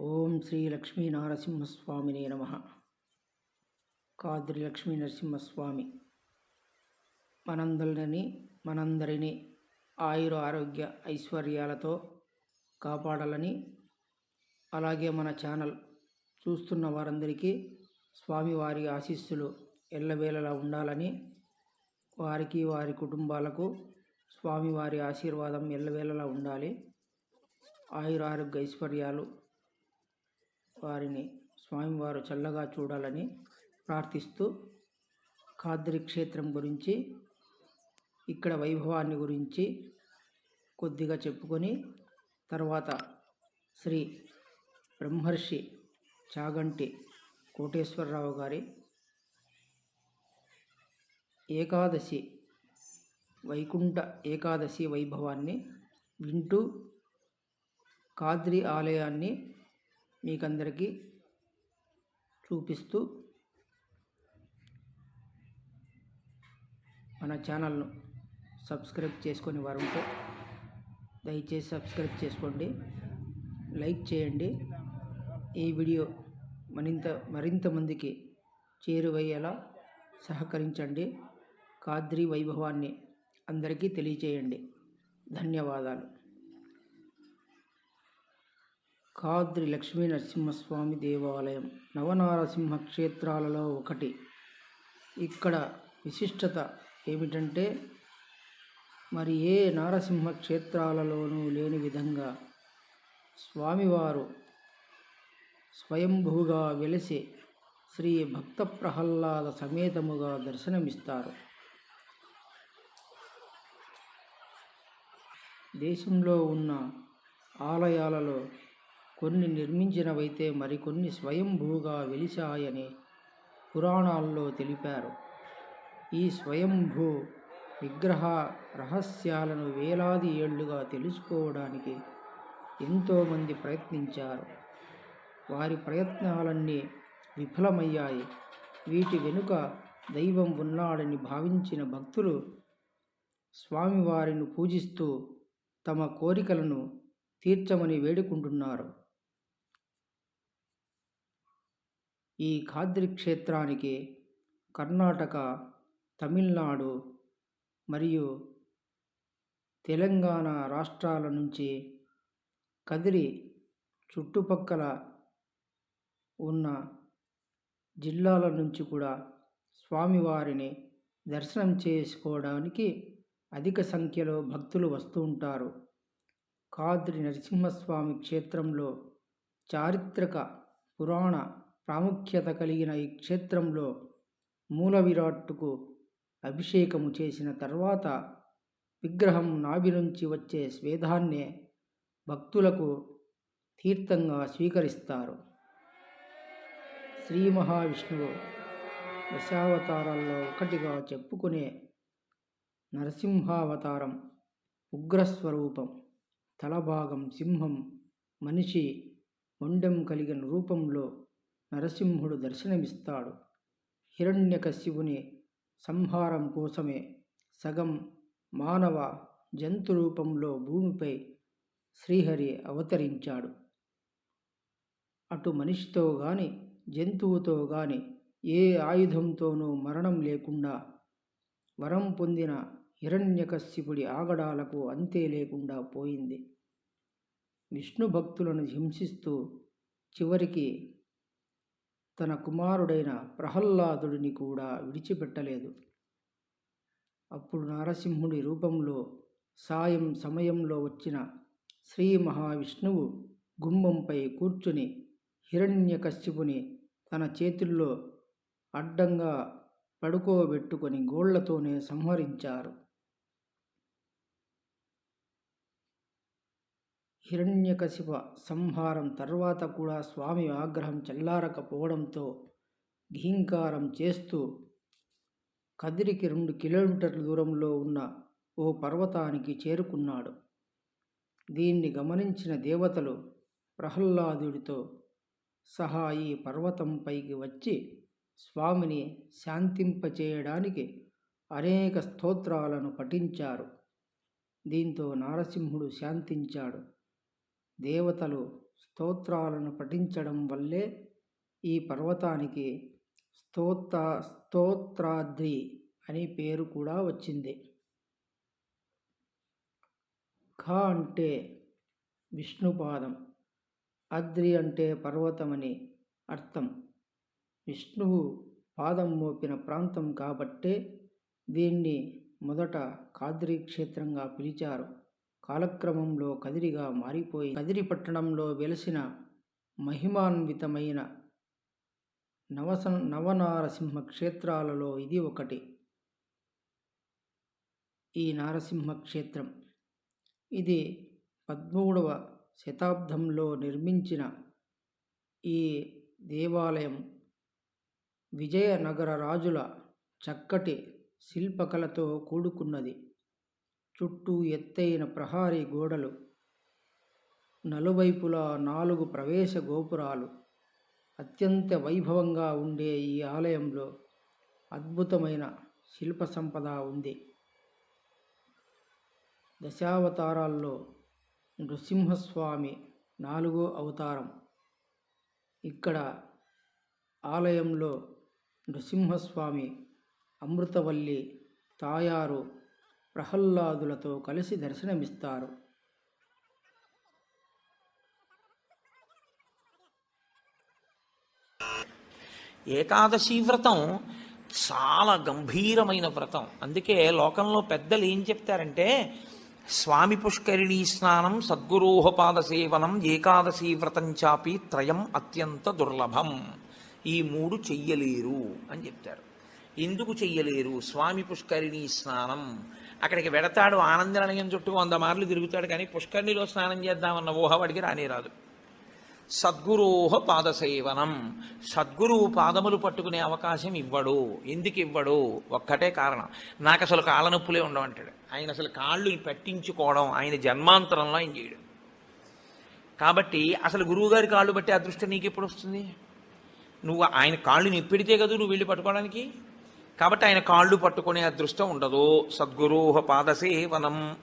ఓం శ్రీ లక్ష్మీ నరసింహస్వామినే నమ. కాద్రి లక్ష్మీ నరసింహస్వామి. మనందరిని మనందరినీ ఆయుర ఆరోగ్య ఐశ్వర్యాలతో కాపాడాలని అలాగే మన ఛానల్ చూస్తున్న వారందరికీ స్వామివారి ఆశీస్సులు ఎల్లవేళలా ఉండాలని వారికి వారి కుటుంబాలకు స్వామివారి ఆశీర్వాదం ఎల్లవేళలా ఉండాలి. ఆయుర ఆరోగ్య ఐశ్వర్యాలు వారిని స్వామివారు చల్లగా చూడాలని ప్రార్థిస్తూ కాద్రి క్షేత్రం గురించి ఇక్కడ వైభవాన్ని గురించి కొద్దిగా చెప్పుకొని తర్వాత శ్రీ బ్రహ్మర్షి చాగంటి కోటేశ్వరరావు గారి ఏకాదశి వైకుంఠ ఏకాదశి వైభవాన్ని వింటూ కాద్రి ఆలయాన్ని మీకందరికీ చూపిస్తూ మన ఛానల్ను సబ్స్క్రైబ్ చేసుకొని వారు ఉంటే దయచేసి సబ్స్క్రైబ్ చేసుకోండి లైక్ చేయండి. ఈ వీడియో మరింత మరింత మందికి చేరువయ్యేలా సహకరించండి. కాద్రి వైభవాన్ని అందరికీ తెలియచేయండి. ధన్యవాదాలు. కాద్రి లక్ష్మీ నరసింహస్వామి దేవాలయం. నవనారసింహ క్షేత్రాలలో ఒకటి. ఇక్కడ విశిష్టత ఏమిటంటే మరి ఏ నారసింహ క్షేత్రాలలోనూ లేని విధంగా స్వామివారు స్వయంభూగా వెలిసి శ్రీ భక్త ప్రహ్లాద సమేతముగా దర్శనమిస్తారు. దేశంలో ఉన్న ఆలయాలలో కొన్ని నిర్మించినవైతే మరికొన్ని స్వయంభూగా వెలిశాయని పురాణాల్లో తెలిపారు. ఈ స్వయంభూ విగ్రహ రహస్యాలను వేలాది ఏళ్ళుగా తెలుసుకోవడానికి ఎంతోమంది ప్రయత్నించారు. వారి ప్రయత్నాలన్నీ విఫలమయ్యాయి. వీటి వెనుక దైవం ఉన్నాడని భావించిన భక్తులు స్వామివారిని పూజిస్తూ తమ కోరికలను తీర్చమని వేడుకుంటున్నారు. ఈ ఖాద్రి క్షేత్రానికి కర్ణాటక తమిళనాడు మరియు తెలంగాణ రాష్ట్రాల నుంచి కదిరి చుట్టుపక్కల ఉన్న జిల్లాల నుంచి కూడా స్వామివారిని దర్శనం చేసుకోవడానికి అధిక సంఖ్యలో భక్తులు వస్తూ ఉంటారు. కాద్రి నరసింహస్వామి క్షేత్రంలో చారిత్రక పురాణ ప్రాముఖ్యత కలిగిన ఈ క్షేత్రంలో మూల విరాట్టుకు అభిషేకము చేసిన తర్వాత విగ్రహం నాభి నుంచి వచ్చే స్వేదాన్నే భక్తులకు తీర్థంగా స్వీకరిస్తారు. శ్రీ మహావిష్ణువు దశావతారాల్లో ఒకటిగా చెప్పుకునే నరసింహావతారం ఉగ్రస్వరూపం తలభాగం సింహం మనిషి మొండెం కలిగిన రూపంలో నరసింహుడు దర్శనమిస్తాడు. హిరణ్యకశివుని సంహారం కోసమే సగం మానవ జంతు రూపంలో భూమిపై శ్రీహరి అవతరించాడు. అటు మనిషితో గాని జంతువుతో గాని ఏ ఆయుధంతోనూ మరణం లేకుండా వరం పొందిన హిరణ్యకశ్యపుడి ఆగడాలకు అంతే లేకుండా పోయింది. విష్ణు భక్తులను హింసిస్తూ చివరికి తన కుమారుడైన ప్రహ్లాదుడిని కూడా విడిచిపెట్టలేదు. అప్పుడు నరసింహుడి రూపంలో సాయం సమయంలో వచ్చిన శ్రీ మహావిష్ణువు గుమ్మంపై కూర్చుని హిరణ్యకశ్యపుని తన చేతుల్లో అడ్డంగా పడుకోబెట్టుకొని గోళ్ళతోనే సంహరించారు. హిరణ్యకశిప సంహారం తర్వాత కూడా స్వామి ఆగ్రహం చల్లారకపోవడంతో ఘీంకారం చేస్తూ కదిరికి రెండు కిలోమీటర్ల దూరంలో ఉన్న ఓ పర్వతానికి చేరుకున్నాడు. దీన్ని గమనించిన దేవతలు ప్రహ్లాదుడితో సహా ఈ పర్వతంపైకి వచ్చి స్వామిని శాంతింపచేయడానికి అనేక స్తోత్రాలను పఠించారు. దీంతో నారసింహుడు శాంతించాడు. దేవతలు స్తోత్రాలను పఠించడం వల్లే ఈ పర్వతానికి స్తోత్ర స్తోత్రాద్రి అని పేరు కూడా వచ్చింది. ఖ అంటే విష్ణుపాదం అద్రి అంటే పర్వతమని అర్థం. విష్ణువు పాదం మోపిన ప్రాంతం కాబట్టే దీన్ని మొదట కాద్రి క్షేత్రంగా పిలిచారు. కాలక్రమంలో కదిరిగా మారిపోయి కదిరి పట్టణంలో వెలసిన మహిమాన్వితమైన నవస నవనారసింహ క్షేత్రాలలో ఇది ఒకటి. ఈ నారసింహ క్షేత్రం. ఇది పద్మూడవ శతాబ్దంలో నిర్మించిన ఈ దేవాలయం విజయనగర రాజుల చక్కటి శిల్పకళతో కూడుకున్నది. చుట్టూ ఎత్తైన ప్రహారీ గోడలు నలువైపులా నాలుగు ప్రవేశ గోపురాలు. అత్యంత వైభవంగా ఉండే ఈ ఆలయంలో అద్భుతమైన శిల్ప సంపద ఉంది. దశావతారాల్లో నృసింహస్వామి నాలుగో అవతారం. ఇక్కడ ఆలయంలో నృసింహస్వామి అమృతవల్లి తాయారు ప్రహ్లాదులతో కలిసి దర్శనమిస్తారు. ఏకాదశి వ్రతం చాలా గంభీరమైన వ్రతం. అందుకే లోకంలో పెద్దలు ఏం చెప్తారంటే స్వామి పుష్కరిణీ స్నానం సద్గురోహపాద సేవనం ఏకాదశి వ్రతం చాపి త్రయం అత్యంత దుర్లభం. ఈ మూడు చెయ్యలేరు అని చెప్తారు. ఎందుకు చెయ్యలేరు? స్వామి పుష్కరిణీ స్నానం అక్కడికి వెడతాడు ఆనందనిలయం చుట్టూ వంద మార్లు తిరుగుతాడు కానీ పుష్కరిణిలో స్నానం చేద్దామన్న ఊహ వాడికి రానేరాదు సద్గురోహ పాదసేవనం. సద్గురువు పాదములు పట్టుకునే అవకాశం ఇవ్వడు. ఎందుకు ఇవ్వడు? ఒక్కటే కారణం. నాకు అసలు కాళ్ళ నొప్పులే ఉండవంటాడు. ఆయన అసలు కాళ్ళు పెట్టించుకోవడం ఆయన జన్మాంతరంలో ఆయన చేయడు. కాబట్టి అసలు గురువుగారి కాళ్ళు బట్టి అదృష్టం నీకు ఎప్పుడు వస్తుంది? నువ్వు ఆయన కాళ్ళు నిప్పెడితే కదా నువ్వు వెళ్ళి పట్టుకోవడానికి? కాబట్టి ఆయన కాళ్ళు పట్టుకునే అదృష్టం ఉండదు. సద్గురోహ పాదసేవనం.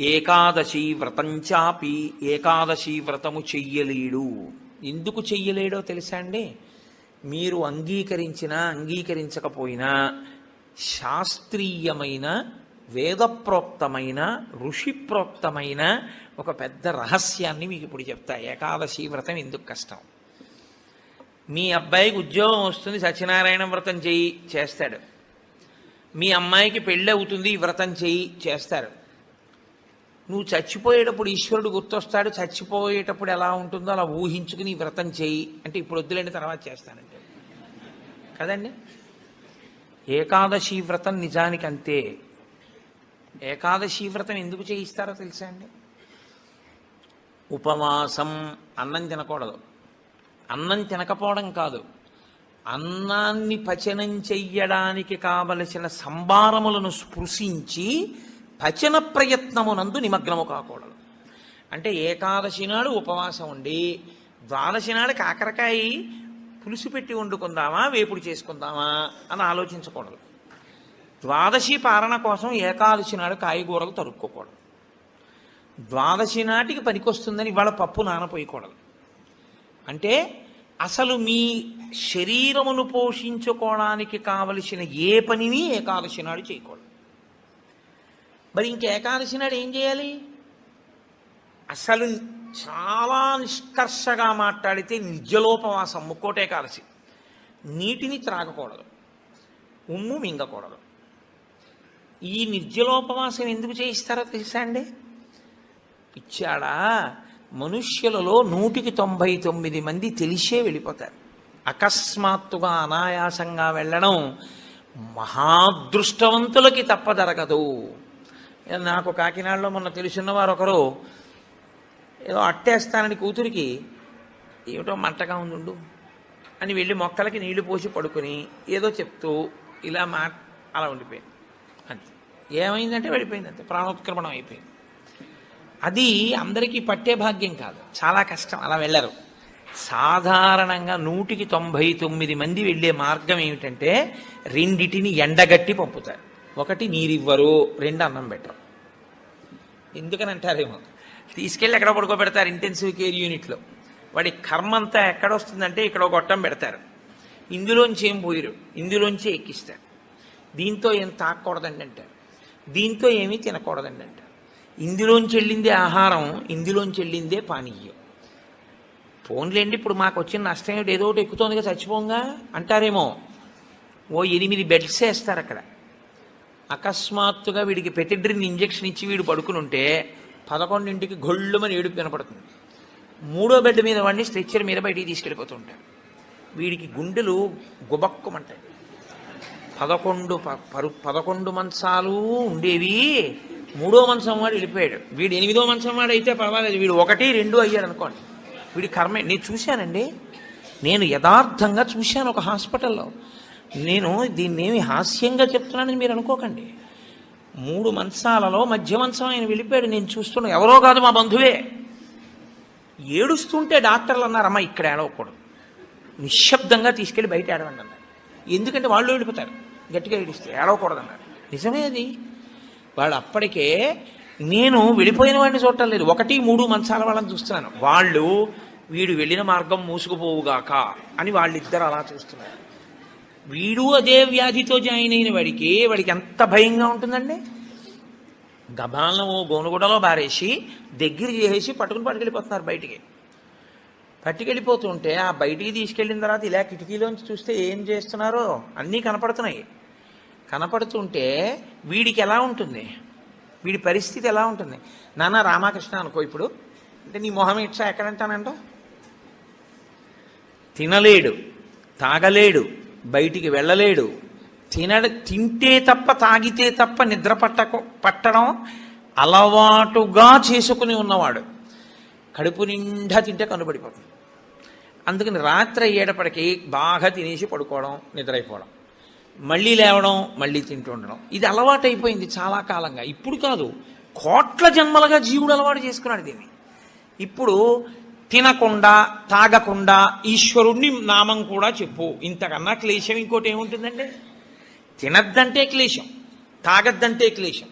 ఏకాదశి వ్రతం చాపి ఏకాదశి వ్రతము చెయ్యలేడు. ఎందుకు చెయ్యలేడో తెలుసా అండి? మీరు అంగీకరించినా అంగీకరించకపోయినా శాస్త్రీయమైన వేదప్రోక్తమైన ఋషిప్రోక్తమైన ఒక పెద్ద రహస్యాన్ని మీకు ఇప్పుడు చెప్తా. ఏకాదశి వ్రతం ఎందుకు కష్టం? మీ అబ్బాయికి ఉద్యోగం వస్తుంది సత్యనారాయణ వ్రతం చేయి చేస్తాడు. మీ అమ్మాయికి పెళ్ళి అవుతుంది వ్రతం చేయి చేస్తారు నువ్వు చచ్చిపోయేటప్పుడు ఈశ్వరుడు గుర్తొస్తాడు చచ్చిపోయేటప్పుడు ఎలా ఉంటుందో అలా ఊహించుకుని వ్రతం చేయి అంటే ఇప్పుడు వద్దులేండి తర్వాత చేస్తానంటే. కదండి? ఏకాదశి వ్రతం నిజానికి అంతే ఏకాదశి వ్రతం ఎందుకు చేయిస్తారో తెలుసా అండి? ఉపవాసం అన్నం తినకూడదు. అన్నం తినకపోవడం కాదు. అన్నాన్ని పచనం చెయ్యడానికి కావలసిన సంభారములను స్పృశించి పచన ప్రయత్నమునందు నిమగ్నము కాకూడదు. అంటే ఏకాదశి నాడు ఉపవాసం ఉండి ద్వాదశి నాడు కాకరకాయ పులుసు పెట్టి వండుకుందామా వేపుడు చేసుకుందామా అని ఆలోచించకూడదు. ద్వాదశి పాలన కోసం ఏకాదశి నాడు కాయగూరలు తరుక్కోకూడదు. ద్వాదశి నాటికి పనికొస్తుందని ఇవాళ పప్పు నానపోయకూడదు. అంటే అసలు మీ శరీరమును పోషించుకోవడానికి కావలసిన ఏ పనిని ఏకాదశి నాడు చేయకూడదు. మరి ఇంక ఏకాదశి నాడు ఏం చేయాలి? అసలు చాలా నిష్కర్షగా మాట్లాడితే నిజలోపవాసం ముక్కోట కాలసి నీటిని త్రాగకూడదు. ఉమ్ము మింగకూడదు. ఈ నిర్జలోపవాసం ఎందుకు చేయిస్తారో తెలుసా అండి? ఇచ్చాడా? మనుష్యులలో నూటికి తొంభై తొమ్మిది మంది తెలిసే వెళ్ళిపోతారు. అకస్మాత్తుగా అనాయాసంగా వెళ్ళడం మహాదృష్టవంతులకి తప్ప జరగదు నాకు కాకినాడలో మొన్న తెలిసిన వారు ఒకరు ఏదో అట్టేస్తానని కూతురికి ఏమిటో మంటగా ఉండు అని వెళ్ళి మొక్కలకి నీళ్ళు పోసి పడుకుని ఏదో చెప్తూ ఇలా మా అలా ఉండిపోయింది. అంతే ఏమైందంటే వెళ్ళిపోయింది అంతే ప్రాణోత్క్రమణం అయిపోయింది. అది అందరికీ పట్టే భాగ్యం కాదు. చాలా కష్టం. అలా వెళ్ళరు. సాధారణంగా నూటికి తొంభై తొమ్మిది మంది వెళ్ళే మార్గం ఏమిటంటే రెండిటిని ఎండగట్టి పంపుతారు. ఒకటి నీరివ్వరు రెండు అన్నం పెట్టరు. ఎందుకని అంటారేమో తీసుకెళ్ళి ఎక్కడ పడుకోబెడతారు ఇంటెన్సివ్ కేర్ యూనిట్లో వాడి కర్మ అంతా ఎక్కడ వస్తుందంటే ఇక్కడ ఒక గొట్టం పెడతారు. ఇందులోంచి ఏం పోయిరు ఇందులోంచి ఎక్కిస్తారు. దీంతో ఏం తాకూడదండి అంటారు. దీంతో ఏమీ తినకూడదండి అంటారు. ఇందులోంచి వెళ్ళిందే ఆహారం ఇందులోంచి వెళ్ళిందే పానీయం. ఫోన్లేండి ఇప్పుడు మాకు వచ్చిన నష్టం ఏమిటి? ఏదో ఒకటి ఎక్కుతోందిగా చచ్చిపోంగా? అంటారేమో. ఓ ఎనిమిది బెడ్స్ వేస్తారు అక్కడ. అకస్మాత్తుగా వీడికి పెతిడ్రిన్ ఇంజెక్షన్ ఇచ్చి వీడు పడుకుని ఉంటే పదకొండింటికి గొళ్ళుమని ఏడుపు వినపడుతుంది. మూడో బెడ్ మీద వాడిని స్ట్రెచ్చర్ మీద బయటికి తీసుకెళ్ళిపోతుంటాడు వీడికి గుండెలు గుబక్కుమంటాయి. పదకొండు ప- పరు పదకొండు మంచాలు ఉండేవి. మూడో మంచం వాడు వెళ్ళిపోయాడు. వీడు ఎనిమిదో మంచం వాడు అయితే పర్వాలేదు. వీడు ఒకటి రెండు అయ్యాడు అనుకోండి. వీడి కర్మే నేను చూశానండి. నేను యథార్థంగా చూశాను ఒక హాస్పిటల్లో. నేను దీన్ని ఏమి హాస్యంగా చెప్తున్నానని మీరు అనుకోకండి. మూడు మంచాలలో మధ్య మంచం ఆయన వెళ్ళిపోయాడు. నేను చూస్తున్నా. ఎవరో కాదు మా బంధువే. ఏడుస్తుంటే డాక్టర్లు అన్నారమ్మా ఇక్కడ ఏడవకూడదు. నిశ్శబ్దంగా తీసుకెళ్ళి బయట ఏడవండి అన్నారు. ఎందుకంటే వాళ్ళు వెళ్ళిపోతారు. గట్టిగా ఏడిస్తే ఏడవకూడదు అన్నారు. నిజమే అది. వాళ్ళు అప్పటికే నేను వెళ్ళిపోయిన వాడిని చూడటం లేదు. ఒకటి మూడు మంచాల వాళ్ళని చూస్తున్నాను. వాళ్ళు వీడు వెళ్ళిన మార్గం మూసుకుపోవుగాక అని వాళ్ళిద్దరు అలా చూస్తున్నారు. వీడు అదే వ్యాధితో జాయిన్ అయిన వాడికి వాడికి ఎంత భయంగా ఉంటుందండి? గబాలను ఓ గోనుగుడలో బారేసి దగ్గర చేసేసి పట్టుకుని పట్టుకెళ్ళిపోతున్నారు బయటికి. పట్టుకెళ్ళిపోతుంటే ఆ బయటికి తీసుకెళ్ళిన తర్వాత ఇలా కిటికీలోంచి చూస్తే ఏం చేస్తున్నారో? అన్నీ కనపడుతున్నాయి. కనపడుతుంటే వీడికి ఎలా ఉంటుంది? వీడి పరిస్థితి ఎలా ఉంటుంది? నాన్న రామకృష్ణ అనుకో ఇప్పుడు. అంటే నీ మొహం ఇట్సా ఎక్కడంటానంట? తినలేడు తాగలేడు బయటికి వెళ్ళలేడు. తినడ తింటే తప్ప తాగితే తప్ప నిద్ర పట్టక పట్టడం అలవాటుగా చేసుకుని ఉన్నవాడు. కడుపు నిండా తింటే కనుబడిపోతుంది అందుకని రాత్రి అయ్యేటప్పటికీ బాగా తినేసి పడుకోవడం నిద్రైపోవడం. మళ్ళీ లేవడం మళ్ళీ తింటూ ఉండడం. ఇది అలవాటైపోయింది చాలా కాలంగా. ఇప్పుడు కాదు కోట్ల జన్మలుగా జీవుడు అలవాటు చేసుకున్నాడు దీన్ని. ఇప్పుడు తినకుండా తాగకుండా ఈశ్వరుణ్ణి నామం కూడా చెప్పు. ఇంతకన్నా క్లేశం ఇంకోటి ఏముంటుందండి? తినద్దంటే క్లేశం తాగద్దంటే క్లేశం.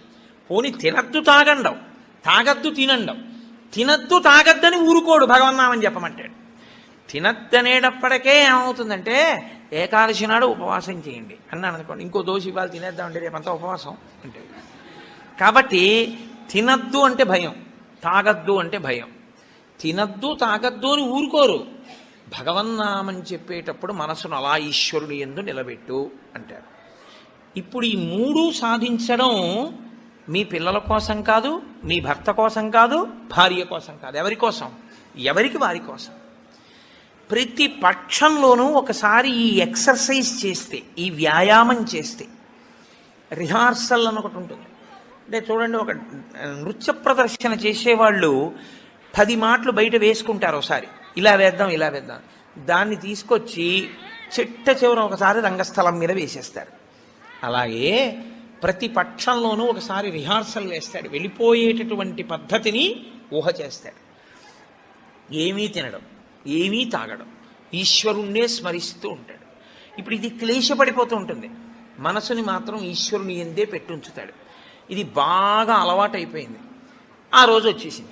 పోని తినద్దు తాగండవు తాగద్దు తినండవు. తినద్దు తాగద్దని ఊరుకోడు భగవన్నామని చెప్పమంటాడు. తినద్దనేటప్పటికే ఏమవుతుందంటే ఏకాదశి నాడు ఉపవాసం చేయండి అన్నాను అనుకోండి. ఇంకో దోశ ఇవాళ తినేద్దామండి రేపంతా ఉపవాసం అంటే కాబట్టి తినద్దు అంటే భయం తాగద్దు అంటే భయం. తినద్దు తాగద్దు అని ఊరుకోరు. భగవన్నామని చెప్పేటప్పుడు మనసును అలా ఈశ్వరుని ఎందు నిలబెట్టు అంటారు. ఇప్పుడు ఈ మూడు సాధించడం మీ పిల్లల కోసం కాదు మీ భర్త కోసం కాదు భార్య కోసం కాదు. ఎవరి కోసం? ఎవరికి వారి కోసం? ప్రతి పక్షంలోనూ ఒకసారి ఈ ఎక్సర్సైజ్ చేస్తే ఈ వ్యాయామం చేస్తే రిహార్సల్ అని ఒకటి ఉంటుంది. అంటే చూడండి ఒక నృత్య ప్రదర్శన చేసేవాళ్ళు పది మాటలు బయట వేసుకుంటారు ఒకసారి. ఇలా వేద్దాం ఇలా వేద్దాం. దాన్ని తీసుకొచ్చి చిట్ట చివర ఒకసారి రంగస్థలం మీద వేసేస్తారు. అలాగే ప్రతి పక్షంలోనూ ఒకసారి రిహార్సల్ వేస్తాడు. వెళ్ళిపోయేటటువంటి పద్ధతిని ఊహ చేస్తాడు. ఏమీ తినడం. ఏమీ తాగడం. ఈశ్వరుణ్ణే స్మరిస్తూ ఉంటాడు. ఇప్పుడు ఇది క్లేశపడిపోతూ ఉంటుంది. మనసుని మాత్రం ఈశ్వరుని ఎందే పెట్టుంచుతాడు. ఇది బాగా అలవాటైపోయింది. ఆ రోజు వచ్చేసింది.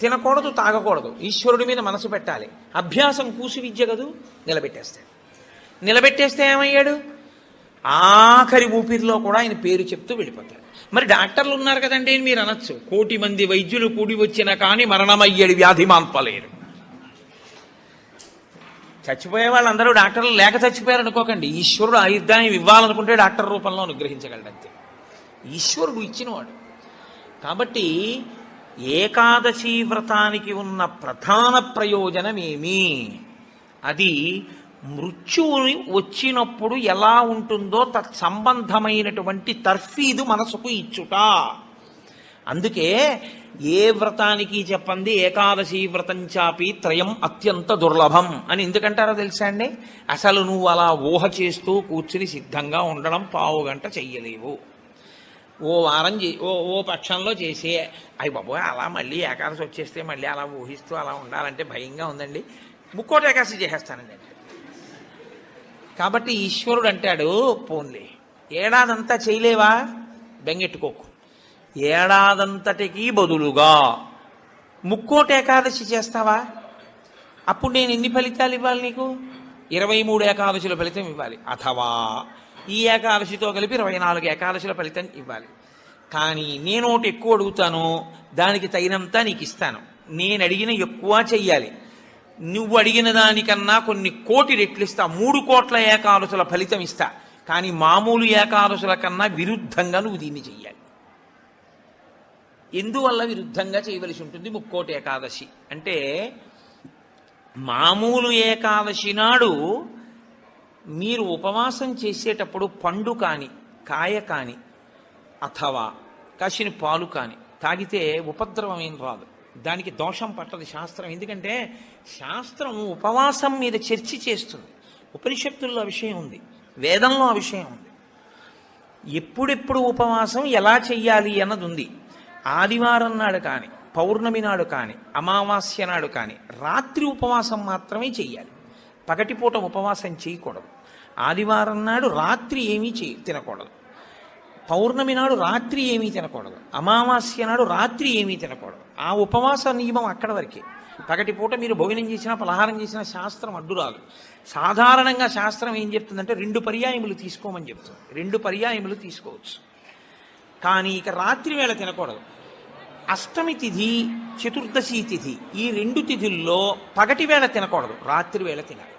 తినకూడదు తాగకూడదు. ఈశ్వరుడి మీద మనసు పెట్టాలి. అభ్యాసం కూసి విద్య కదూ? నిలబెట్టేస్తాడు నిలబెట్టేస్తే ఏమయ్యాడు? ఆఖరి ఊపిరిలో కూడా ఆయన పేరు చెప్తూ వెళ్ళిపోతాడు. మరి డాక్టర్లు ఉన్నారు కదండి మీరు అనొచ్చు. కోటి మంది వైద్యులు కూడి వచ్చినా కానీ మరణమయ్యాడు వ్యాధి మాన్పలేరు చచ్చిపోయే వాళ్ళందరూ డాక్టర్లు లేక చచ్చిపోయారు అనుకోకండి. ఈశ్వరుడు ఆయుర్దాయం ఇవ్వాలనుకుంటే డాక్టర్ రూపంలో అనుగ్రహించగలడు అంతే. ఈశ్వరుడు ఇచ్చినవాడు. కాబట్టి ఏకాదశి వ్రతానికి ఉన్న ప్రధాన ప్రయోజనం ఏమి? అది మృత్యువు వచ్చినప్పుడు ఎలా ఉంటుందో తత్సంబంధమైనటువంటి తర్ఫీదు మనసుకు ఇచ్చుట. అందుకే ఏ వ్రతానికి చెప్పండి ఏకాదశి వ్రతం చాపి త్రయం అత్యంత దుర్లభం అని ఎందుకంటారో తెలుసా అండి? అసలు నువ్వు అలా ఊహ చేస్తూ కూర్చుని సిద్ధంగా ఉండడం పావు గంట చెయ్యలేవు. ఓ వారం చే ఓ ఓ పక్షంలో చేసే. అయ్యి బాబోయ్ అలా మళ్ళీ ఏకాదశి వచ్చేస్తే మళ్ళీ అలా ఊహిస్తూ అలా ఉండాలంటే భయంగా ఉందండి. ముక్కోటి ఏకాదశి చేసేస్తానండి కాబట్టి ఈశ్వరుడు అంటాడు పోన్లే. ఏడాదంతా చేయలేవా? బెంగెట్టుకోకు. ఏడాదంతటికి బదులుగా ముక్కోటి ఏకాదశి చేస్తావా? అప్పుడు నేను ఎన్ని ఫలితాలు ఇవ్వాలి నీకు? ఇరవై మూడు ఏకాదశుల ఫలితం ఇవ్వాలి. అథవా ఈ ఏకాదశితో కలిపి ఇరవై నాలుగు ఏకాదశుల ఫలితం ఇవ్వాలి. కానీ నేను ఒకటి ఎక్కువ అడుగుతాను దానికి తగినంత నీకు ఇస్తాను. నేను అడిగిన ఎక్కువ చెయ్యాలి. నువ్వు అడిగిన దానికన్నా కొన్ని కోటి రెట్లు ఇస్తా. మూడు కోట్ల ఏకాదశుల ఫలితం ఇస్తా. కానీ మామూలు ఏకాదశుల కన్నా విరుద్ధంగా నువ్వు దీన్ని చెయ్యాలి. ఎందువల్ల విరుద్ధంగా చేయవలసి ఉంటుంది ముక్కోటి ఏకాదశి. అంటే మామూలు ఏకాదశి నాడు మీరు ఉపవాసం చేసేటప్పుడు పండు కాని కాయ కాని అథవా కాసిన పాలు కాని తాగితే ఉపద్రవం ఏం రాదు. దానికి దోషం పట్టదు శాస్త్రం. ఎందుకంటే శాస్త్రం ఉపవాసం మీద చర్చ చేస్తుంది. ఉపనిషత్తుల్లో ఆ విషయం ఉంది. వేదంలో ఆ విషయం ఉంది. ఎప్పుడెప్పుడు ఉపవాసం ఎలా చెయ్యాలి అన్నది ఉంది. ఆదివారం నాడు కానీ పౌర్ణమి నాడు కానీ అమావాస్య నాడు కానీ రాత్రి ఉపవాసం మాత్రమే చెయ్యాలి. పగటిపూట ఉపవాసం చేయకూడదు. ఆదివారం నాడు రాత్రి ఏమీ చే తినకూడదు. పౌర్ణమి నాడు రాత్రి ఏమీ తినకూడదు. అమావాస్య నాడు రాత్రి ఏమీ తినకూడదు. ఆ ఉపవాస నియమం అక్కడ వరకే. పగటిపూట మీరు భోజనం చేసినా పలహారం చేసినా శాస్త్రం అడ్డురాదు. సాధారణంగా శాస్త్రం ఏం చెప్తుందంటే రెండు పర్యాయములు తీసుకోమని చెప్తుంది. రెండు పర్యాయములు తీసుకోవచ్చు. కానీ ఇక రాత్రి వేళ తినకూడదు. అష్టమి తిథి చతుర్దశి తిథి ఈ రెండు తిథుల్లో పగటి వేళ తినకూడదు రాత్రి వేళ తినాలి.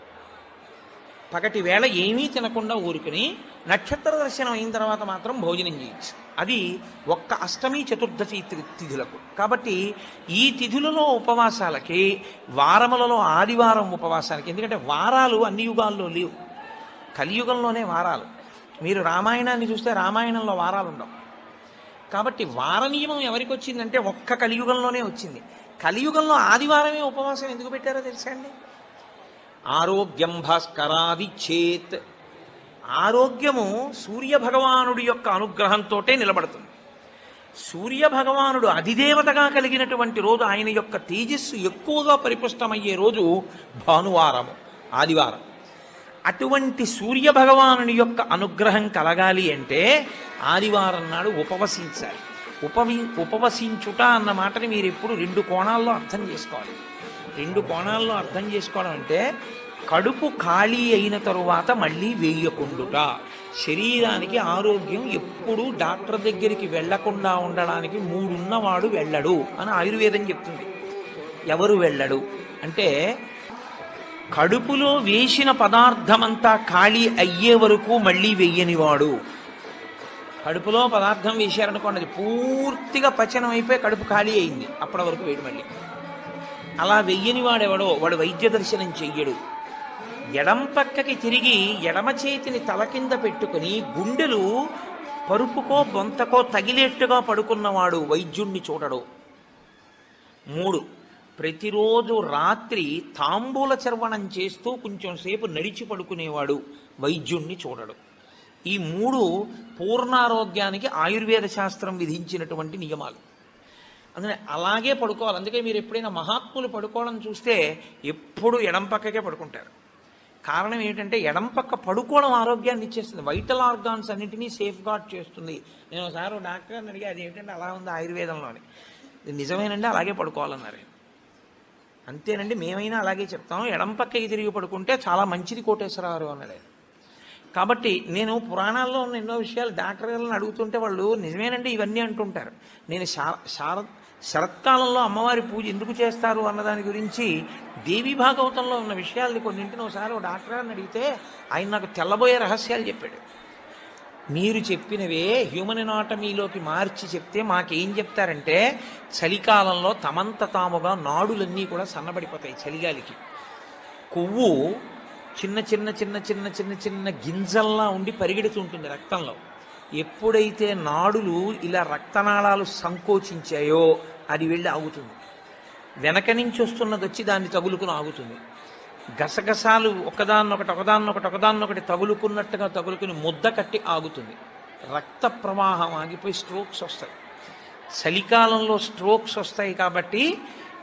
పగటి వేళ ఏమీ తినకుండా ఊరుకుని నక్షత్ర దర్శనం అయిన తర్వాత మాత్రం భోజనం చేయొచ్చు అది ఒక్క అష్టమి చతుర్దశి తిథులకు. కాబట్టి ఈ తిథులలో ఉపవాసాలకి వారములలో ఆదివారం ఉపవాసాలకి ఎందుకంటే వారాలు అన్ని యుగాల్లో లేవు. కలియుగంలోనే వారాలు. మీరు రామాయణాన్ని చూస్తే రామాయణంలో వారాలు ఉండవు కాబట్టి వార నియమం ఎవరికి వచ్చిందంటే ఒక్క కలియుగంలోనే వచ్చింది. కలియుగంలో ఆదివారమే ఉపవాసం ఎందుకు పెట్టారో తెలుసా అండి? ఆరోగ్యం భాస్కరాది చేత్ ఆరోగ్యము సూర్య భగవానుడి యొక్క అనుగ్రహంతోటే నిలబడుతుంది. సూర్య భగవానుడు అధిదేవతగా కలిగినటువంటి రోజు ఆయన యొక్క తేజస్సు ఎక్కువగా పరిపుష్టమయ్యే రోజు భానువారము ఆదివారం. అటువంటి సూర్య భగవానుని యొక్క అనుగ్రహం కలగాలి అంటే ఆదివారం నాడు ఉపవసించాలి. ఉపవి ఉపవసించుట అన్న మాటని మీరు ఎప్పుడు రెండు కోణాల్లో అర్థం చేసుకోవాలి. రెండు కోణాల్లో అర్థం చేసుకోవడం అంటే కడుపు ఖాళీ అయిన తరువాత మళ్ళీ వేయకుండుట. శరీరానికి ఆరోగ్యం ఎప్పుడూ డాక్టర్ దగ్గరికి వెళ్ళకుండా ఉండడానికి మూడున్నవాడు వెళ్ళడు అని ఆయుర్వేదం చెప్తుంది. ఎవరు వెళ్ళడు? అంటే కడుపులో వేసిన పదార్థమంతా ఖాళీ అయ్యే వరకు మళ్ళీ వెయ్యనివాడు కడుపులో పదార్థం వేశారనుకోండి అది పూర్తిగా పచనం అయిపోయి కడుపు ఖాళీ అయింది. అప్పటి వరకు వేయడు మళ్ళీ. అలా వెయ్యని వాడెవడో వాడు వైద్య దర్శనం చెయ్యడు. ఎడం పక్కకి తిరిగి ఎడమ చేతిని తల కింద పెట్టుకుని గుండెలు పరుపుకో బొంతకో తగిలేట్టుగా పడుకున్నవాడు వైద్యుణ్ణి చూడడు. మూడు ప్రతిరోజు రాత్రి తాంబూల చర్వణం చేస్తూ కొంచెం సేపు నడిచి పడుకునేవాడు వైద్యుణ్ణి చూడడు. ఈ మూడు పూర్ణారోగ్యానికి ఆయుర్వేద శాస్త్రం విధించినటువంటి నియమాలు. అందుకని అలాగే పడుకోవాలి. అందుకే మీరు ఎప్పుడైనా మహాత్ములు పడుకోవడం చూస్తే ఎప్పుడు ఎడం పక్కకే పడుకుంటారు. కారణం ఏంటంటే ఎడం పక్క పడుకోవడం ఆరోగ్యాన్ని ఇచ్చేస్తుంది. వైటల్ ఆర్గాన్స్ అన్నింటినీ సేఫ్ గార్డ్ చేస్తుంది. నేను ఒకసారి డాక్టర్ అని అడిగి అది ఏంటంటే అలా ఉంది ఆయుర్వేదంలోని? నిజమేనండి అలాగే పడుకోవాలన్నారు అంతేనండి మేమైనా అలాగే చెప్తాం. ఎడం పక్కకి తిరిగి పడుకుంటే చాలా మంచిది కోటేశ్వరరావు అన్నాడు కాబట్టి నేను పురాణాల్లో ఉన్న ఎన్నో విషయాలు డాక్టర్ గారిని అడుగుతుంటే వాళ్ళు నిజమేనండి ఇవన్నీ అంటుంటారు. నేను శార శార శరత్కాలంలో అమ్మవారి పూజ ఎందుకు చేస్తారు అన్న దాని గురించి దేవి భాగవతంలో ఉన్న విషయాల్ని కొన్నింటిని ఒకసారి డాక్టర్ గారిని అడిగితే ఆయన నాకు తెల్లబోయే రహస్యాలు చెప్పాడు. మీరు చెప్పినవే హ్యూమన్ ఎనాటమీలోకి మార్చి చెప్తే మాకేం చెప్తారంటే చలికాలంలో తమంత తాముగా నాడులన్నీ కూడా సన్నబడిపోతాయి చలిగాలికి. కొవ్వు చిన్న చిన్న చిన్న చిన్న చిన్న చిన్న గింజల్లా ఉండి పరిగెడుతూ ఉంటుంది రక్తంలో. ఎప్పుడైతే నాడులు ఇలా రక్తనాళాలు సంకోచించాయో అది వెళ్ళి ఆగుతుంది. వెనక నుంచి వస్తున్నది వచ్చి దాన్ని తగులుకుని ఆగుతుంది. గసగసాలు ఒకదాన్నొకటి ఒకదాన్నొకటి ఒకదాన్నొకటి తగులుకున్నట్టుగా తగులుకుని ముద్ద కట్టి ఆగుతుంది. రక్త ప్రవాహం ఆగిపోయి స్ట్రోక్స్ వస్తాయి. చలికాలంలో స్ట్రోక్స్ వస్తాయి కాబట్టి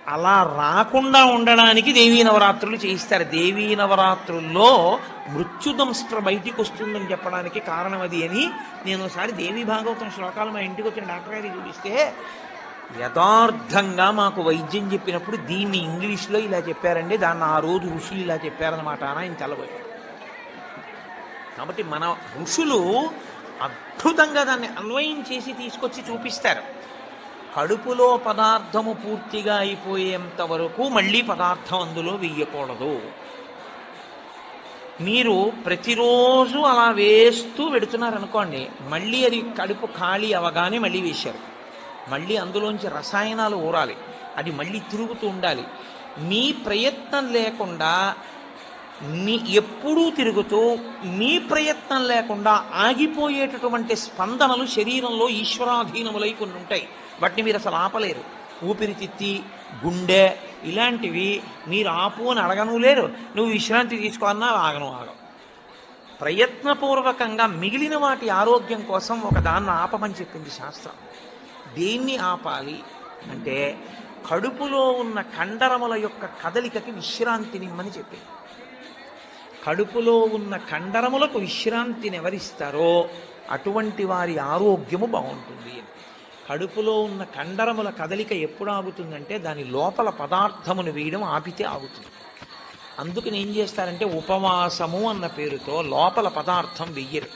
అలా రాకుండా ఉండడానికి దేవీ నవరాత్రులు చేయిస్తారు. దేవీ నవరాత్రుల్లో మృత్యుదంస్ట్ర బయటికి వస్తుందని చెప్పడానికి కారణం అది అని నేను ఒకసారి దేవీ భాగవతం శ్లోకాలు మా ఇంటికి వచ్చిన డాక్టర్ గారికి చూపిస్తే యథార్థంగా మాకు వైద్యం చెప్పినప్పుడు దీన్ని ఇంగ్లీష్లో ఇలా చెప్పారండి దాన్ని ఆ రోజు ఋషులు ఇలా చెప్పారనమాట అని ఆయన తెల్లబోయాడు. కాబట్టి మన ఋషులు అద్భుతంగా దాన్ని అన్వయం చేసి తీసుకొచ్చి చూపిస్తారు. కడుపులో పదార్థము పూర్తిగా అయిపోయేంత వరకు మళ్ళీ పదార్థం అందులో వెయ్యకూడదు. మీరు ప్రతిరోజు అలా వేస్తూ పెడుతున్నారు అనుకోండి మళ్ళీ అది కడుపు ఖాళీ అవగానే మళ్ళీ వేశారు. మళ్ళీ అందులోంచి రసాయనాలు ఊరాలి. అది మళ్ళీ తిరుగుతూ ఉండాలి. మీ ప్రయత్నం లేకుండా మీ ఎప్పుడూ తిరుగుతూ మీ ప్రయత్నం లేకుండా ఆగిపోయేటటువంటి స్పందనలు శరీరంలో ఈశ్వరాధీనములై కొన్ని ఉంటాయి. వాటిని మీరు అసలు ఆపలేరు. ఊపిరితిత్తి గుండె ఇలాంటివి మీరు ఆపు అని అడగను లేరు. నువ్వు విశ్రాంతి తీసుకోన్నా ఆగను ఆగం ప్రయత్నపూర్వకంగా మిగిలిన వాటి ఆరోగ్యం కోసం ఒక దాన్ని ఆపమని చెప్పింది శాస్త్రం. దేన్ని ఆపాలి అంటే కడుపులో ఉన్న కండరముల యొక్క కదలికకి విశ్రాంతినిమ్మని చెప్పింది. కడుపులో ఉన్న కండరములకు విశ్రాంతిని ఎవరిస్తారో అటువంటి వారి ఆరోగ్యము బాగుంటుంది. అని కడుపులో ఉన్న కండరముల కదలిక ఎప్పుడు ఆగుతుందంటే దాని లోపల పదార్థమును వేయడం ఆపితే ఆగుతుంది. అందుకని ఏం చేస్తారంటే ఉపవాసము అన్న పేరుతో లోపల పదార్థం వెయ్యరు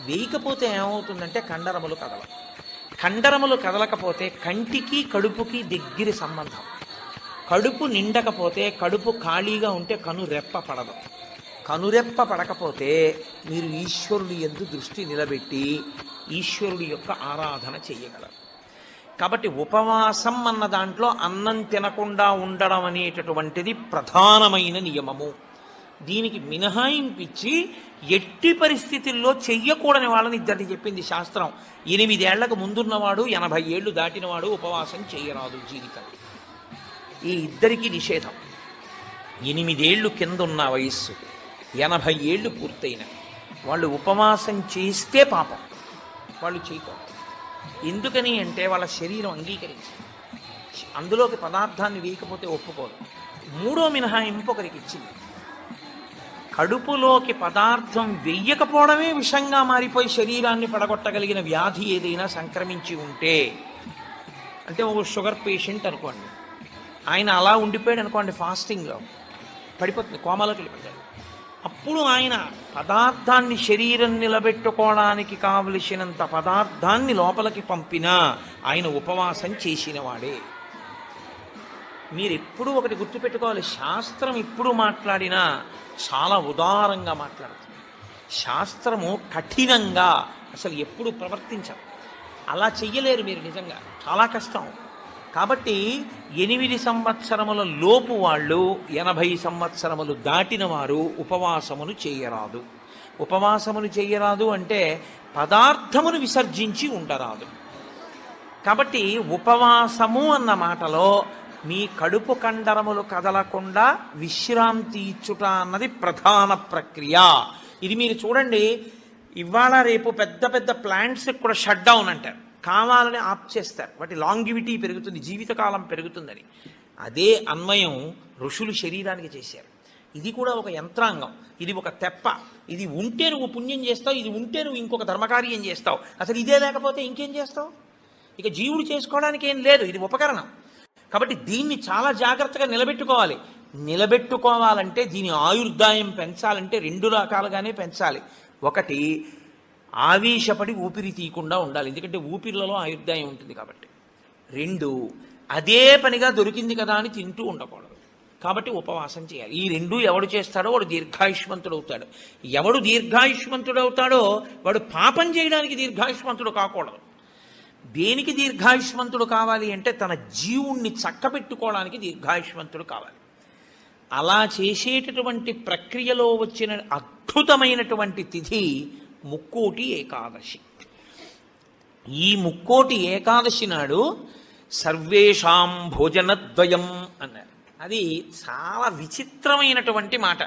వేయకపోతే ఏమవుతుందంటే కండరములు కదలవు. కండరములు కదలకపోతే కంటికి కడుపుకి దగ్గరి సంబంధం. కడుపు నిండకపోతే కడుపు ఖాళీగా ఉంటే కనురెప్ప పడదు. కనురెప్ప పడకపోతే మీరు ఈశ్వరుడి ఎందు దృష్టి నిలబెట్టి ఈశ్వరుడి యొక్క ఆరాధన చేయగలరు. కాబట్టి ఉపవాసం అన్న దాంట్లో అన్నం తినకుండా ఉండడం అనేటటువంటిది ప్రధానమైన నియమము. దీనికి మినహాయింపిచ్చి ఎట్టి పరిస్థితుల్లో చెయ్యకూడని వాళ్ళని ఇద్దరిని చెప్పింది శాస్త్రం. ఎనిమిదేళ్ళకు ముందున్నవాడు ఎనభై ఏళ్ళు దాటినవాడు ఉపవాసం చేయరాదు జీవితం. ఈ ఇద్దరికి నిషేధం. ఎనిమిదేళ్ళు కింద ఉన్న వయస్సు ఎనభై ఏళ్ళు పూర్తయిన వాళ్ళు ఉపవాసం చేస్తే పాపం. వాళ్ళు చేయకూడదు. ఎందుకని అంటే వాళ్ళ శరీరం అంగీకరించి అందులోకి పదార్థాన్ని వేయకపోతే ఒప్పుకోదు మూడో మినహాయింపు ఒకరికి ఇచ్చింది. కడుపులోకి పదార్థం వెయ్యకపోవడమే విషంగా మారిపోయి శరీరాన్ని పడగొట్టగలిగిన వ్యాధి ఏదైనా సంక్రమించి ఉంటే అంటే ఒక షుగర్ పేషెంట్ అనుకోండి ఆయన అలా ఉండిపోయాడు అనుకోండి ఫాస్టింగ్లో పడిపోతుంది కోమలోకి వెళ్ళిపోతాడు. అప్పుడు ఆయన పదార్థాన్ని శరీరం నిలబెట్టుకోవడానికి కావలసినంత పదార్థాన్ని లోపలికి పంపినా ఆయన ఉపవాసం చేసినవాడే. మీరు ఎప్పుడూ ఒకటి గుర్తుపెట్టుకోవాలి శాస్త్రం ఇప్పుడు మాట్లాడినా చాలా ఉదారంగా మాట్లాడుతుంది. శాస్త్రము కఠినంగా అసలు ఎప్పుడు ప్రవర్తించరు అలా చెయ్యలేరు మీరు నిజంగా. చాలా కష్టం. కాబట్టి ఎనిమిది సంవత్సరముల లోపు వాళ్ళు ఎనభై సంవత్సరములు దాటిన వారు ఉపవాసమును చేయరాదు. ఉపవాసమును చేయరాదు అంటే పదార్థమును విసర్జించి ఉండరాదు. కాబట్టి ఉపవాసము అన్న మాటలో మీ కడుపు కండరములు కదలకుండా విశ్రాంతి ఇచ్చుట అన్నది ప్రధాన ప్రక్రియ. ఇది మీరు చూడండి ఇవాళ రేపు పెద్ద పెద్ద ప్లాంట్స్ కూడా షట్ డౌన్ అంటారు. కావాలని ఆప్ చేస్తారు. వాటి లాంగివిటీ పెరుగుతుంది జీవితకాలం పెరుగుతుందని. అదే అన్వయం ఋషులు శరీరానికి చేశారు. ఇది కూడా ఒక యంత్రాంగం. ఇది ఒక తెప్ప. ఇది ఉంటే నువ్వు పుణ్యం చేస్తావు ఇది ఉంటే నువ్వు ఇంకొక ధర్మకార్యం చేస్తావు. అసలు ఇదే లేకపోతే ఇంకేం చేస్తావు? ఇక జీవుడు చేసుకోవడానికి ఏం లేదు ఇది ఉపకరణం. కాబట్టి దీన్ని చాలా జాగ్రత్తగా నిలబెట్టుకోవాలి. నిలబెట్టుకోవాలంటే దీని ఆయుర్దాయం పెంచాలంటే రెండు రకాలుగానే పెంచాలి. ఒకటి ఆవేశపడి ఊపిరి తీయకుండా ఉండాలి. ఎందుకంటే ఊపిరిలలో ఆయుర్దాయం ఉంటుంది కాబట్టి. రెండు అదే పనిగా దొరికింది కదా అని తింటూ ఉండకూడదు. కాబట్టి ఉపవాసం చేయాలి. ఈ రెండు ఎవడు చేస్తాడో వాడు దీర్ఘాయుష్మంతుడు అవుతాడు. ఎవడు దీర్ఘాయుష్మంతుడు అవుతాడో వాడు పాపం చేయడానికి దీర్ఘాయుష్మంతుడు కాకూడదు. దేనికి దీర్ఘాయుష్మంతుడు కావాలి అంటే తన జీవుణ్ణి చక్కబెట్టుకోవడానికి దీర్ఘాయుష్మంతుడు కావాలి. అలా చేసేటటువంటి ప్రక్రియలో వచ్చిన అద్భుతమైనటువంటి తిథి ముక్కోటి ఏకాదశి. ఈ ముక్కోటి ఏకాదశి నాడు సర్వేషాం భోజనద్వయం అన్నారు. అది చాలా విచిత్రమైనటువంటి మాట.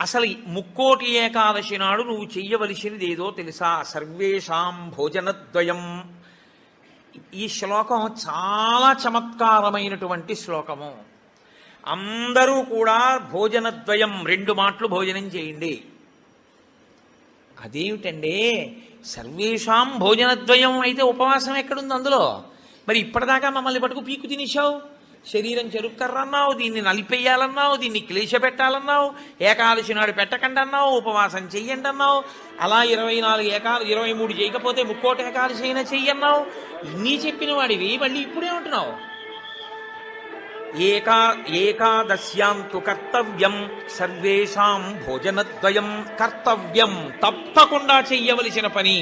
అసలు ముక్కోటి ఏకాదశి నాడు నువ్వు చెయ్యవలసినది ఏదో తెలుసా? సర్వేషాం భోజనద్వయం. ఈ శ్లోకం చాలా చమత్కారమైనటువంటి శ్లోకము. అందరూ కూడా భోజనద్వయం రెండు మాటలు భోజనం చేయండి. అదేమిటండి సర్వేషాం భోజనద్వయం అయితే ఉపవాసం ఎక్కడుంది అందులో? మరి ఇప్పటిదాకా మమ్మల్ని పట్టుకు పీకు తినేశావు? శరీరం చెరుక్కర్రన్నావు దీన్ని నలిపేయాలన్నావు దీన్ని క్లేశ పెట్టాలన్నావు ఏకాదశి నాడు పెట్టకండి అన్నావు ఉపవాసం చెయ్యండి అన్నావు అలా ఇరవై నాలుగు ఏకా ఇరవై మూడు చేయకపోతే ముక్కోటి ఏకాదశి అయినా చెయ్యన్నావు. ఇన్ని చెప్పిన వాడివి మళ్ళీ ఇప్పుడే ఉంటున్నావు ఏకా ఏకాదశ్యాంతు కర్తవ్యం సర్వేషాం భోజనద్వయం కర్తవ్యం తప్పకుండా చెయ్యవలసిన పని.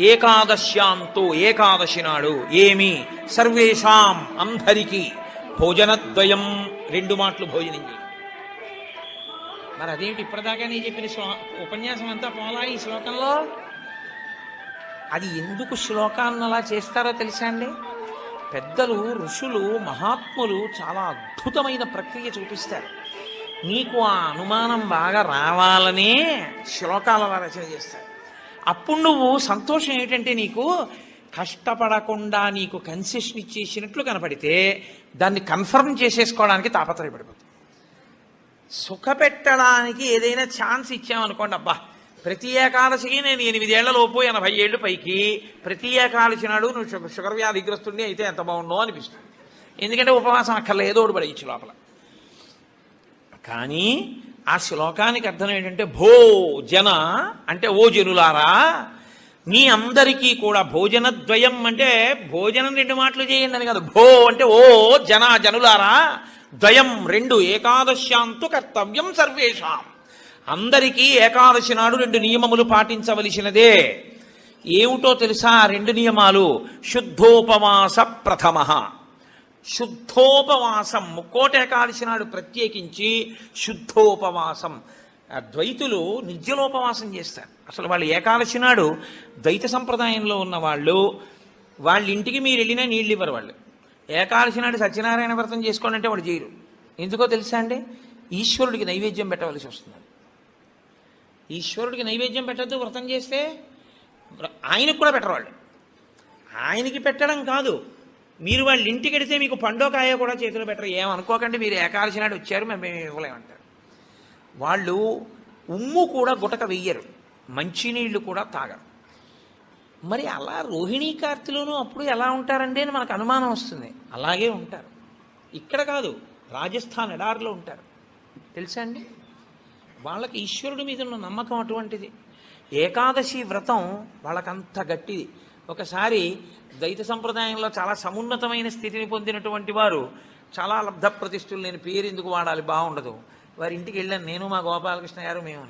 ఏకాదశ్యాంతో ఏకాదశి నాడు ఏమి? సర్వేషాం అందరికీ భోజనద్వయం. రెండు మాటలు భోజనం చేయి మరి అదేమిటి? ఇప్పటిదాకా నేను చెప్పిన ఉపన్యాసం అంతా పోలా ఈ శ్లోకంలో? అది ఎందుకు శ్లోకాన్ని అలా చేస్తారో తెలుసా అండి? పెద్దలు ఋషులు మహాత్ములు చాలా అద్భుతమైన ప్రక్రియ చూపిస్తారు. నీకు ఆ అనుమానం బాగా రావాలనే శ్లోకాల రచన చేస్తారు. అప్పుడు నువ్వు సంతోషం ఏంటంటే నీకు కష్టపడకుండా నీకు కన్సెషన్ ఇచ్చేసినట్లు కనపడితే దాన్ని కన్ఫర్మ్ చేసేసుకోవడానికి తాపత్రయపడిపోతుంది సుఖపెట్టడానికి ఏదైనా ఛాన్స్ ఇచ్చామనుకోండి అబ్బా ప్రతి ఏకాదశికి నేను ఎనిమిదేళ్ళ లోపు ఎనభై ఏళ్ళు పైకి ప్రతి ఏకాదశి నాడు నువ్వు షుగర్ షుగర్ అయితే ఎంత బాగుండో అనిపిస్తుంది. ఎందుకంటే ఉపవాసం అక్కర్లేదో ఒకటి పడేయచ్చు లోపల. కానీ ఆ శ్లోకానికి అర్థం ఏంటంటే భో జన అంటే ఓ జనులారా మీ అందరికీ కూడా భోజనద్వయం అంటే భోజనం రెండు మాటలు చేయండి అని కాదు. భో అంటే ఓ జన జనులారా ద్వయం రెండు ఏకాదశ్యాంతు కర్తవ్యం సర్వేషాం. అందరికీ ఏకాదశి నాడు రెండు నియమములు పాటించవలసినదే. ఏమిటో తెలుసా? రెండు నియమాలు. శుద్ధోపవాస ప్రథమ శుద్ధోపవాసం. ముక్కోట ఏకాదశి నాడు ప్రత్యేకించి శుద్ధోపవాసం. ద్వైతులు నిర్జలోపవాసం చేస్తారు. అసలు వాళ్ళు ఏకాదశి నాడు ద్వైత సంప్రదాయంలో ఉన్న వాళ్ళు వాళ్ళ ఇంటికి మీరు వెళ్ళినా నీళ్ళు ఇవ్వరు వాళ్ళు. ఏకాదశి నాడు సత్యనారాయణ వ్రతం చేసుకోండి అంటే వాడు చేయరు. ఎందుకో తెలుసా అండి? ఈశ్వరుడికి నైవేద్యం పెట్టవలసి వస్తుంది. ఈశ్వరుడికి నైవేద్యం పెట్టద్దు వ్రతం చేస్తే ఆయనకు కూడా పెట్టరు వాళ్ళు. ఆయనకి పెట్టడం కాదు. మీరు వాళ్ళ ఇంటికి వెడితే మీకు పండో కాయ కూడా చేతిలో పెట్టరు. ఏమనుకోకండి మీరు ఏకాదశి నాడు వచ్చారు మేము మేము ఇవ్వలేమంటారు. వాళ్ళు ఉమ్ము కూడా గుటక వెయ్యరు మంచినీళ్ళు కూడా తాగరు. మరి అలా రోహిణీ కార్తిలోనూ అప్పుడు ఎలా ఉంటారండి అని మనకు అనుమానం వస్తుంది. అలాగే ఉంటారు. ఇక్కడ కాదు రాజస్థాన్ ఎడారిలో ఉంటారు. తెలుసా అండి? వాళ్ళకి ఈశ్వరుడి మీద ఉన్న నమ్మకం అటువంటిది. ఏకాదశి వ్రతం వాళ్ళకంత గట్టిది. ఒకసారి ద్వైత సంప్రదాయంలో చాలా సమున్నతమైన స్థితిని పొందినటువంటి వారు చాలా లబ్ధ ప్రతిష్ఠులు నేను పేరు ఎందుకు వాడాలి? బాగుండదు. వారి ఇంటికి వెళ్ళాను. నేను మా గోపాలకృష్ణ గారు మేము.